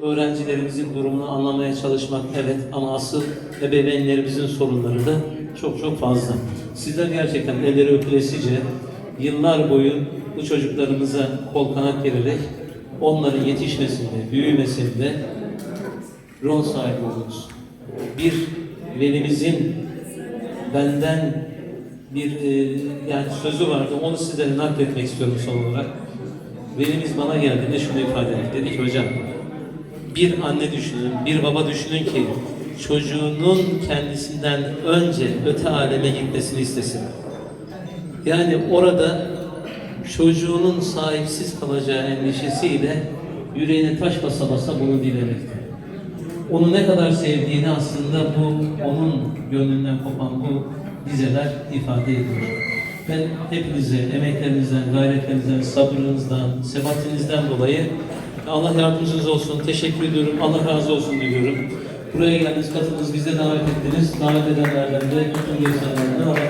Öğrencilerimizin durumunu anlamaya çalışmak evet ama asıl ebeveynlerimizin sorunları da çok çok fazla. Sizler gerçekten elleri öpülesice yıllar boyu bu çocuklarımıza kol kanat vererek onların yetişmesinde, büyümesinde rol sahibi oldunuz. Bir velimizin benden bir e, yani sözü vardı. Onu sizlere nakletmek istiyorum son olarak. Velimiz bana geldiğinde şunu ifade etti. Dedi ki hocam bir anne düşünün, bir baba düşünün ki çocuğunun kendisinden önce öte aleme gitmesini istesin. Yani orada çocuğunun sahipsiz kalacağı endişesiyle yüreğine taş basa basa bunu dilemekte. Onu ne kadar sevdiğini aslında bu onun gönlünden kopan bu dizeler ifade ediyor. Ben hepinize emeklerinizden, gayretlerinizden, sabrınızdan, sebatinizden dolayı Allah yardımcınız olsun, teşekkür ediyorum, Allah razı olsun diliyorum. Buraya geldiniz, katıldınız, bize davet ettiniz. Davet edenlerden de bütün insanlardan. Eyvallah.